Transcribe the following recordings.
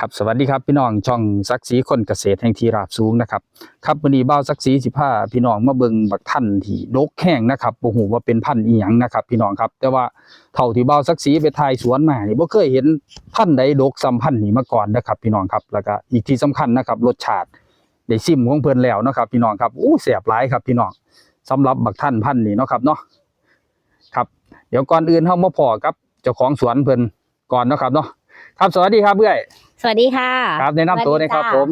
ครับสวัสดีครับพี่น้องช่องศักซีคนเกษตรแห่งทีราบสูงนะครับครับวันนี้บ้าศักศีสิพาพี่น้องมาเบิงบักท่านที่ดกแห้งนะครับบ่ฮู้ว่าเป็นพันอีหยังนะครับ พี่น้องครับแต่ว่าเท่าที่บ้าศักศีไปถ่ายสวนมานี่บ่เคยเห็นพันใดดกซ้ำพันนี้มาก่อนนะครับ พี่น้องครับแล้วก็อีกที่สำคัญนะครับรสชาติได้ซิมของเพิ่นแล้วนะครับ พี่น้องครับอู้แซ่บหลายครับ พี่น้องสำหรับบักท่านพันนี้เนาะครับเนาะครับ เดี๋ยวก่อนอื่นเฮามาพอกับเจ้าของสวนเพิ่นก่อนเนาะครับเนาะครับสวัสดีครับเอื้อย สวัสดีค่ะครับแนะนำตัวหนะครับผม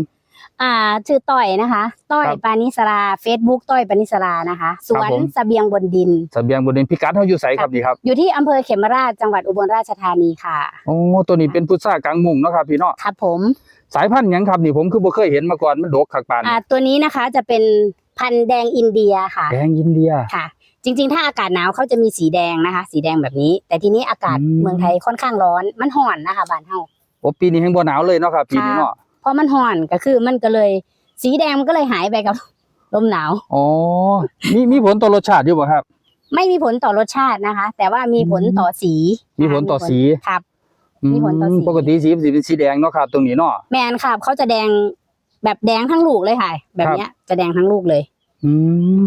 อ่า ชื่อต้อยนะคะ ต้อยครับปานิสราเฟซบุ๊กต้อยปานิสรานะคะ สวครันบผม เสบียงบนดินเสบียงบนดินพิกัดเฮาอยู่ไสครับนี่ครับอยู่ที่อำเภอเขมราชจังหวัดอุบลราชธานีค่ะ โอ้ตัวนี้เป็นพุทรากลางมุงเนาะครับพี่เนาะครับผมสายพันธุ์หยังครับนี่ผมคือบ่เคยเห็นมาก่อนมันดกคักปานอ่าตัวนี้นะคะจะเป็นพันธุ์แดงอินเดียค่ะ แดงอินเดีย ค่ะ จริง ๆ ถ้าอากาศหนาวเขาจะมีสีแดงนะคะ สีแดงแบบนี้ แต่ทีนี้อากาศอืม เมืองไทยค่อนข้างร้อน มันห่อนนะคะบ้านเฮาโอ้ ปีนี้แฮงบ่หนาวเลยเนาะครับปีนี้เนาะเพราะมันห่อนก็คือมันก็เลย สีแดงมันก็เลยหายไปกับลมหนาวอ๋อมีมีผลต่อรสชาติอยู่บ่ครับ ไม่มีผลต่อรสชาตินะคะ แต่ว่ามีผลต่อสี มีผลต่อสีครับมีผลต่อสีมปกติสีมันสิเป็นสีแดงเนาะครับตรงนี้เนาะแมนครับเขาจะแดงแบบแดงทั้งลูกเลยค่ะ แบบเนี้ยจะแดงทั้งลูกเลย อืม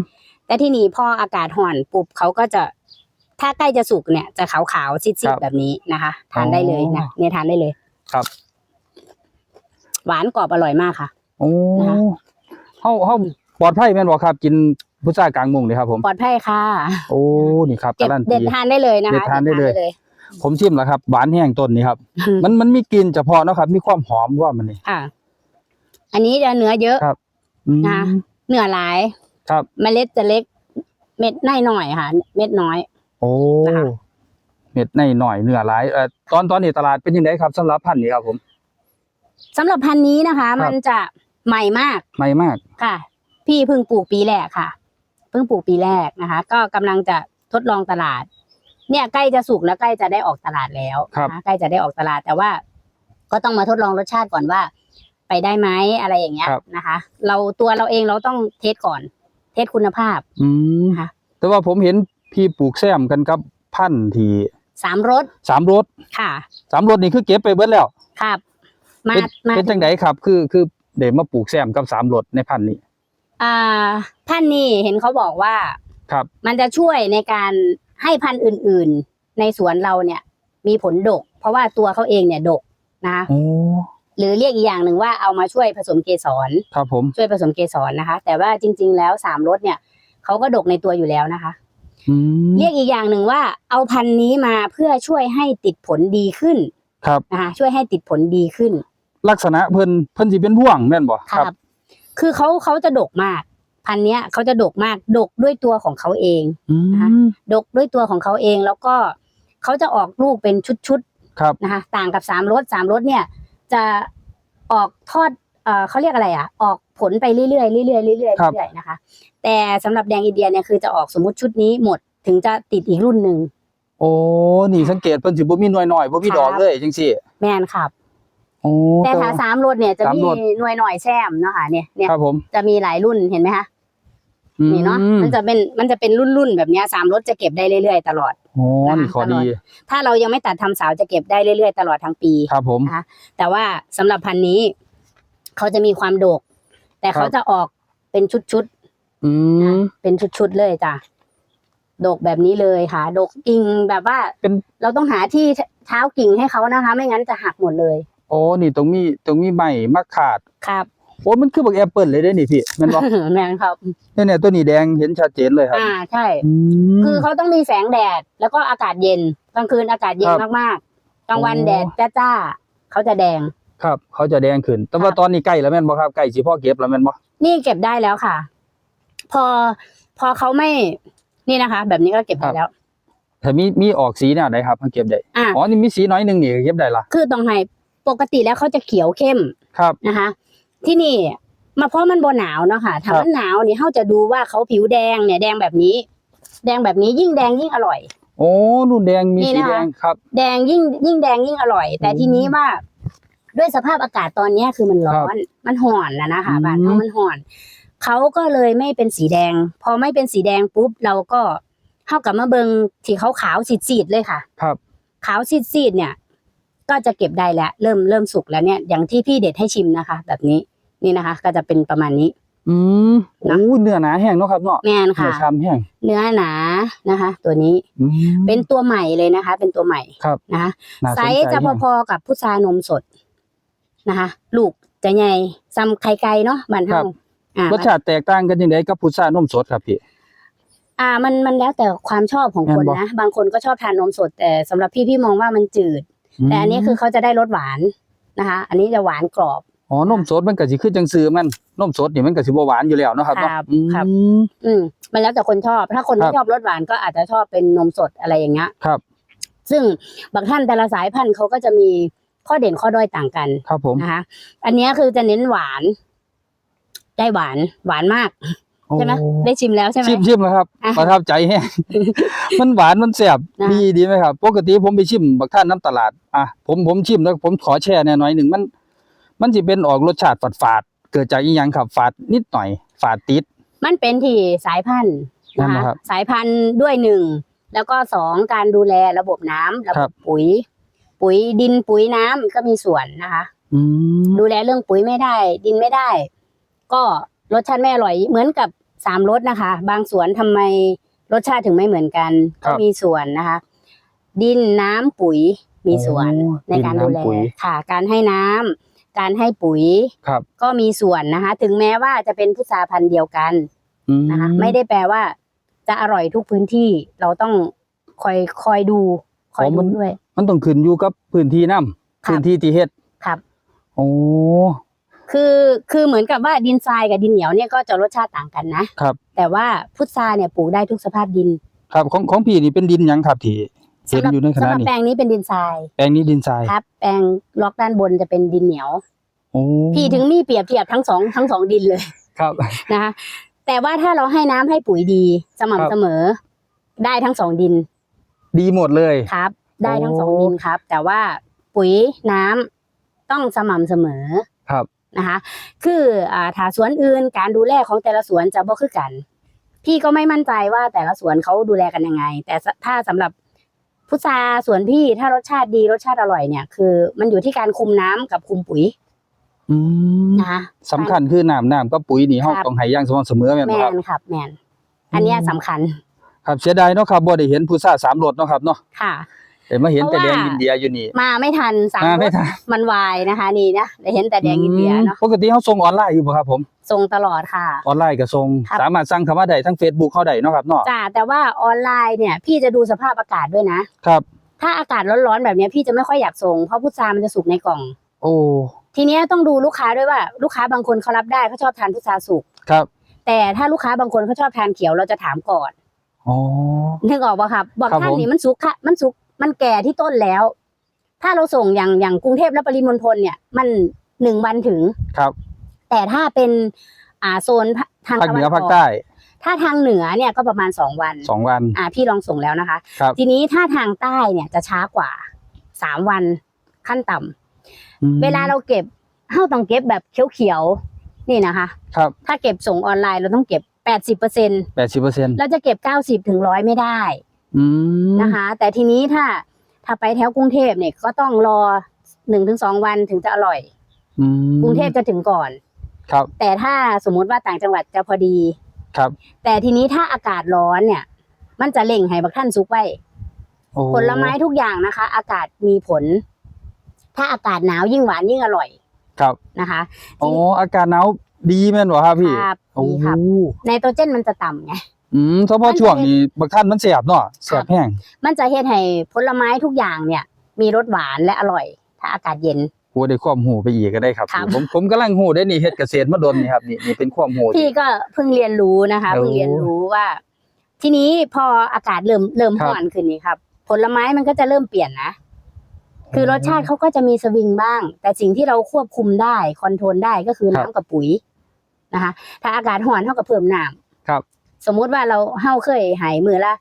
แต่ที่นี่พออากาศห่อนปุ๊บเขาก็จะถ้าใกล้จะสุกเนี่ยจะขาวๆซีดๆแบบนี้นะคะ ทานได้เลยนะเนี่ยทานได้เลย ครับหวานกรอบอร่อยมากค่ะ โอ้นะคะ เฮาเฮาปลอดภัยแม่นบ่ครับ กินพุทรากลางมุงนี่ครับ ผม ปลอดภัยค่ะ โอ้นี่ครับเก็บการันเด็ดตีทานได้เลยนะคะเด็ดทานได้เลยด็ผมชิมแล้วครับหวานแห้งต้นนี้ครับ มันมันมีกลิ่นเฉพาะเนาะครับ มีความหอมว่ามันนี่ ค่ะ อันนี้จะเนื้อเยอะ ครับ อืม นะ เนื้อหลายครับ เมล็ดจะเล็ก เม็ดน้อยหน่อยค่ะ เม็ดน้อย โอ้นะคะ เม็ดในหน่อยเนื้อหลายเอ่อตอนตอนนี้ตลาดเป็นยังไงครับสำหรับพันธุ์นี้ครับผม สำหรับพันธุ์นี้นะคะครับมันจะใหม่มากไม่มากค่ะ พี่เพิ่งปลูกปีแรกค่ะ เพิ่งปลูกปีแรกนะคะ ก็กำลังจะทดลองตลาด เนี่ยใกล้จะสุกแล้วใกล้จะได้ออกตลาดแล้วครับนะคะใกล้จะได้ออกตลาดแต่ว่า ก็ต้องมาทดลองรสชาติก่อนว่า ไปได้ไหมอะไรอย่างเงี้ยครับ นะคะ เราตัวเราเองเราต้องเทสก่อน เทสคุณภาพ อืมค่ะ แต่ว่าผมเห็นพี่ปลูกแซมกันกับพันธุ์ที่ สามรสสามรสค่ะสามรสนี่คือเก็บไปเบิดแล้วครับ มาเป็นมาเป็นจังไดครับ คือคือเดี๋ยวมาปลูกแซมกับสามรสในพันธุ์นี้อ่าพันธุ์นี้เห็นเขาบอกว่าครับ มันจะช่วยในการให้พันธุ์อื่น ๆ ในสวนเราเนี่ย มีผลดก เพราะว่าตัวเขาเองเนี่ยดกนะคะโอ้หรือเรียกอีกอย่างหนึ่งว่าเอามาช่วยผสมเกสรครับผมช่วยผสมเกสรนะคะ แต่ว่าจริง ๆ แล้วสามรสเนี่ยเขาก็ดกในตัวอยู่แล้วนะคะอืม เรียกอีกอย่างหนึ่งว่า เอาพันธุ์นี้มาเพื่อช่วยให้ติดผลดีขึ้นครับนะคะช่วยให้ติดผลดีขึ้น ลักษณะเพิ่นเพิ่นสิเป็นพ่วงแม่นบ่ครับ คือเขาเขาจะดกมาก พันธุ์เนี้ยเขาจะดกมากดกด้วยตัวของเขาเองอืนะคะมดกด้วยตัวของเขาเองแล้วก็เขาจะออกลูกเป็นชุดครับๆนะคะต่างกับสามรสสามรสเนี่ย จะออกทอด เอ่อเขาเรียกอะไรอะ ออกผลไปเรื่อยๆเรื่อยๆเรื่อยๆเรื่อยๆนะคะ แต่สำหรับแดงอินเดียเนี่ยคือจะออกสมมุติชุดนี้หมดถึงจะติดอีกรุ่นหนึ่ง โอ้นี่สังเกตเพิ่นสิบ่มีหน่วยน้อยบ่มีครับดอกเลยจังซี่แมนครับ โอ้แต่ถ้าสามรสเนี่ยจะสามมีรสหน่วยหน่อยแซมเนาะค่ะเนี่ยเนี่ยครับผมจะมีหลายรุ่นเห็นไหมคะอืนี่เนาะมันจะเป็นมันจะเป็นรุ่นๆแบบเนี้ยสามรสจะเก็บได้เรื่อยๆตลอด โอ้นี่ข้อดีถ้าเรายังไม่ตัดทำสาวจะเก็บได้เรื่อยๆตลอดทั้งปี ครับผม แต่ว่าสำหรับพันธุ์นี้ เขาจะมีความโดก แต่เขาครับจะออกเป็นชุดอืมๆเป็นชุดๆเลยจ้ะโดกแบบนี้เลยค่ะโดกกิ่งแบบว่าเป็นเราต้องหาที่เท้ากิ่งให้เขานะคะ ไม่งั้นจะหักหมดเลยโอ้นี่ตรงมีตรงมีใบมะขาดครับโอ้มันคือบักแอปเปิลเลยเด้นี่พี่แม่นบ่แม่นครับเนี่ยเนี่ยตัวนี้แดงเห็นชัดเจนเลยครับ อ่าใช่อืมคือเขาต้องมีแสงแดด แล้วก็อากาศเย็นกลางคืนอากาศเย็นครับมากๆกลางวันโอ้แดดจ้าๆเขาจะแดง ครับ เขาจะแดงขึ้น แต่ว่าครับตอนนี้ใกล้แล้วแม่นบ่ครับใกล้สิพ่อเก็บแล้วแม่นบ่นี่เก็บได้แล้วค่ะ พอพอเขาไม่นี่นะคะ แบบนี้ก็เก็บได้แล้วถ้ามีมีออกสีแนวใดครับเก็บได้อ่าอ๋อนี่มีสีน้อยหนึงนี่เก็บได้ล่ะคือตรงไหนปกติแล้วเขาจะเขียวเข้มครับนะคะ ที่นี่มาเพราะมันบนหนาวเนาะค่ะถ้าครับมันหนาวนี่เขาจะดูว่าเขาผิวแดงเนี่ย แดงแบบนี้ แดงแบบนี้ยิ่งแดงยิ่งอร่อย โอ้นู่นแดงมีนี่สีนะคะแดงครับ แดงยิ่งยิ่งแดงยิ่งอร่อย แต่อืมทีนี้ว่า ด้วยสภาพอากาศตอนเนี้ยคือมันร้อน มันห่อนนะนะคะอืมบ้านเขามันห่อน เขาก็เลยไม่เป็นสีแดง พอไม่เป็นสีแดงปุ๊บเราก็เข้ากับมาเบิงที่เขาขาวๆสีดๆเลยค่ะ ครับ ขาวซีดๆเนี่ย ก็จะเก็บได้แล้ว เริ่มเริ่มสุกแล้วเนี่ย อย่างที่พี่เด็ดให้ชิมนะคะ แบบนี้นี่นะคะ ก็จะเป็นประมาณนี้ อืมโอ้เนื้อหนาแห้งเนาะครับเนาะแม่นเนื้ค่ะอชามแห้งเนื้อหนานะคะ ตัวนี้อืมเป็นตัวใหม่เลยนะคะ เป็นตัวใหม่ครับนะคะน่าสนไซใจส์จะแฮงพอๆกับพุทรานมสด นะคะลูกจะใหญ่ซ้ำไข่ไก่เนาะบ้านครัเฮาบ อ่ารสชาติแตกต่างกันยังไงกับพุทรานมสดครับพี่ อ่ามันมันแล้วแต่ความชอบของคนแม่นบ่ นะบางคนก็ชอบทานนมสดแต่สำหรับพี่พี่มองว่ามันจืด แต่อันนี้คือเขาจะได้รสหวานนะคะ อันนี้จะหวานกรอบ อ๋อนมสดมันก็สิคือจังซื้อมันนมสดนี่มันก็สิบ่หวานอยู่แล้วเนาะครับเนาะครับอืม ครับ อืมมันแล้วแต่คนชอบ ถ้าคนครัไม่บชอบรสหวานก็อาจจะชอบเป็นนมสดอะไรอย่างเงี้ยครับ ซึ่งบางท่านแต่ละสายพันธุ์เขาก็จะมี ข้อเด่นข้อด้อยต่างกันครับผมนะคะอันเนี้ยคือจะเน้นหวาน ได้หวานหวานมากใช่ไหมโอ้ได้ชิมแล้วใช่ไหมชิมชิมแล้วครับอะประทับใจแฮงมันหวานมันแซ่บนะดีดีไหมครับปกติผมไปชิมบักท่านน้ำตลาดอะผมผมชิมแล้ว ผมขอแช่แน่หน่อยหนึ่งมัน มันสิเป็นออกรสชาติฝาดฝาดๆเกิดจากอีหยังครับฝาดนิดหน่อย ฝาดติด มันเป็นที่สายพันธุ์นะนั่นคะนะครับสายพันธุ์ด้วยหนึ่งแล้วก็สองการดูแลระบบน้ำระครับบบปุ๋ย ปุ๋ยดินปุ๋ยน้ำก็มีส่วนนะคะอืมดูแลเรื่องปุ๋ยไม่ได้ ดินไม่ได้ ก็รสชาติไม่อร่อย เหมือนกับสามรสนะคะ บางสวนทำไมรสชาติถึงไม่เหมือนกัน ก็มีส่วนนะคะ ดินน้ำปุ๋ยมีส่วนโอ้ในการดูแลดินน้ำปุ๋ยค่ะ การให้น้ำการให้ปุ๋ยครับก็มีส่วนนะคะ ถึงแม้ว่าจะเป็นพุทราพันธุ์เดียวกันอืมนะคะ ไม่ได้แปลว่า จะอร่อยทุกพื้นที่เราต้องคอยคอยดูคอยอ๋อมัดูนด้วย มันต้องขึ้นอยู่กับพื้นที่น้ำครับพื้นที่ที่เฮ็ดครับโอ้คือคือเหมือนกับว่าดินทรายกับดินเหนียวเนี่ยก็จะรสชาติต่างกันนะครับ แต่ว่าพุทราเนี่ยปลูกได้ทุกสภาพดิน ครับของของพี่นี่เป็นดินหยังครับที่เห็นสำหรับอยู่ในขสำณะหรับนี้แปลงนี้เป็นดินทราย แปลงนี้ดินทรายครับ แปลงล็อกด้านบนจะเป็นดินเหนียวโอ้พี่ถึงมีเปรียบเทียบทั้งสองทั้งสองดินเลยครับนะคะแต่ว่าถ้าเราให้น้ำให้ปุ๋ยดีสครับม่ำเสมอ ได้ทั้งสองดิน ดีหมดเลยครับ ได้ทั้งโอ้สองดินครับ แต่ว่าปุ๋ยน้ำต้องสม่ำเสมอครับนะคะ คืออ่าถ้าสวนอื่นการดูแลของแต่ละสวนจะบ่คือกัน พี่ก็ไม่มั่นใจว่าแต่ละสวนเขาดูแลกันยังไง แต่สถ้าสำหรับพุทราสวนพี่ถ้ารสชาติดีรสชาติอร่อยเนี่ยคือมันอยู่ที่การคุมน้ำกับคุมปุ๋ยอืมนะคะสำคัญคือน้ำน้ำกับปุ๋ยนี่เฮาครับต้องให้อย่างสม่ำเสมอแม่นแมบ่ครับนครับแมนอันเนี้ยอืมสำคัญ ครับเสียดายเนาะครับบ่ได้เห็นผู้ซ่าสามรถเนาะครับเนาะค่ะ แต่มาเห็นแต่เพแดราะงว่าอินเดียอยู่นี่ มาไม่ทันสามมารไม่ถทันมันวายนะคะ นี่นะได้เห็นแต่แดงอินเดียเนาะปกติเฮาส่งออนไลน์อยู่บ่ครับผมส่งตลอดค่ะ ออนไลน์ก็ส่งครับสามารถสั่งเข้ามาได้ทั้ง Facebook เฮาได้เนาะครับเนาะจ้าแต่ว่าออนไลน์เนี่ย พี่จะดูสภาพอากาศด้วยนะครับ ถ้าอากาศร้อนๆแบบเนี้ยพี่จะไม่ค่อยอยากส่งเพราะพุทรามันจะสุกในกล่อง โอ้ทีเนี้ยต้องดูลูกค้าด้วยว่าลูกค้าบางคนเขารับได้เขาชอบทานพุทราสุกครับ แต่ถ้าลูกค้าบางคนเขาชอบทานเขียวเราจะถามก่อนอ๋อนึกออกป่ะครับบอกครับท่านผมนี่มันสุกค่ะมันสุก มันแก่ที่ต้นแล้ว ถ้าเราส่งอย่างอย่างกรุงเทพและปริมณฑลเนี่ย มันหนึ่งวันถึงครับ แต่ถ้าเป็นอ่าโซนทางภาคตะเหวันืออภาคอกใต้ ถ้าทางเหนือเนี่ยก็ประมาณสองวันสองวัน อ่าพี่ลองส่งแล้วนะคะครับทีนี้ถ้าทางใต้เนี่ยจะช้ากว่าสามวันขั้นต่ำอืมเวลาเราเก็บเฮาต้องเก็บแบบเขียวๆนี่นะคะ ครับ ถ้าเก็บส่งออนไลน์เราต้องเก็บแปดสิบเปอร์เซ็น80%เราจะเก็บเก้าสิบถึงร้อยไม่ได้อืม นะคะ แต่ทีนี้ถ้าถ้าไปแถวกรุงเทพเนี่ยก็ต้องรอหนึ่งถึงสองวันถึงจะอร่อยอืมกรุงเทพจะถึงก่อน ครับ แต่ถ้าสมมุติว่าต่างจังหวัดจะพอดีครับ แต่ทีนี้ถ้าอากาศร้อนเนี่ย มันจะเล่งให้บักท่านซุกไว้โอ้ผลไม้ทุกอย่างนะคะ อากาศมีผล ถ้าอากาศหนาวยิ่งหวานยิ่งอร่อย ครับนะคะอ๋ออากาศหนาวดีแม่นบ่ครับพี่ครับโอ้ดีครับไนโตรเจนมันจะต่ำไง อืมเฉพาะช่วงนี้บักท่านมันแสบเนาะแสบแห้งมันจะเฮ็ดให้ผลไม้ทุกอย่างเนี่ย มีรสหวานและอร่อย ถ้าอากาศเย็นโอ้ได้ความหูไปอีกก็ได้ครับครับผมผมกำลังหูได้นี่เฮ็ดเกษตรมาดนนี่ครับนี่นี่เป็นความหูพี่ก็เพิ่งเรียนรู้นะคะโอ้เพิ่งเรียนรู้ว่า ทีนี้พออากาศเริ่มเริ่มครับร้อนขึ้นนี่ครับ ผลไม้มันก็จะเริ่มเปลี่ยนนะคือรสชาติเขาก็จะมีสวิงบ้าง แต่สิ่งที่เราควบคุมได้คอนโทรลได้ก็คือครับน้ำกับปุ๋ยนะคะ ถ้าอากาศร้อนเท่ากับเพิ่มน้ำครับ สมมุติว่าเราเฮาเคยใหายมือละ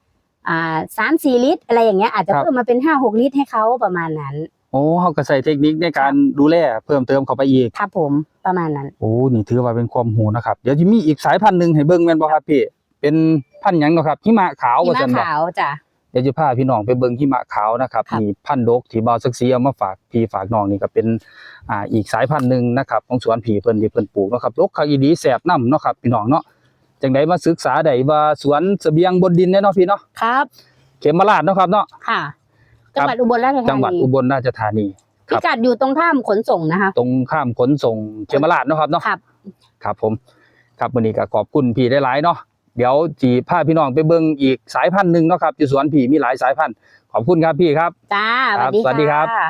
อ่าสามสี่ลิตร อะไรอย่างเงี้ยอาจจะครับเพิ่มมาเป็นห้าหกลิตรให้เขาประมาณนั้น โอ้เฮาก็ใส่เทคนิคในการดูแลเพิ่มเติมเข้าไปอีกครับผมประมาณนั้น โอ้นี่ถือว่าเป็นความหูนะครับ เดี๋ยวจะมีอีกสายพันธุ์หนึ่งให้เบิ่งแม่นบ่ครับพี่เป็นพันธุ์หยังเนาะครับหิมะขาวหิว่ามะซั่นบ่ ขาวจ้ะ เดี๋ยวจะพาพี่น้องไปเบิ่งหิมะขาวนะครับครับ มีพันธุ์ดกที่บ่าวสักสีเอามาฝากพี่ฝากน้องนี่ก็เป็นอ่าอีกสายพันธุ์หนึ่งนะครับของสวนผีเพิ่นที่เพิ่นปลูกเนาะครับดกคักอีดีแสบน้ำเนาะครับพี่น้องเนาะ จังไดมาศึกษาได้ว่าสวนเสบียงบนดินเนี่ยเนาะพี่เนาะครับเขมราชเนาะครับเนาะค่ะ จังหวัดอุบลราชธานีจังหวัดอุบลราชธานีคพิรับกัดอยู่ตรงข้ามขนส่งนะคะ ตรงข้ามขนส่งเขมราชเนาะครับเนาะครับ ครับผม ครับวันนี้ก็ขอบคุณพี่ได้หลายๆเนาะเดี๋ยวจีพาพี่น้องไปเบิ่งอีกสายพันธุ์หนึ่งเนาะครับที่สวนพี่มีหลายสายพันธุ์ขอบคุณครับพี่ครับจ้าครับสวัสดีครับค่ะ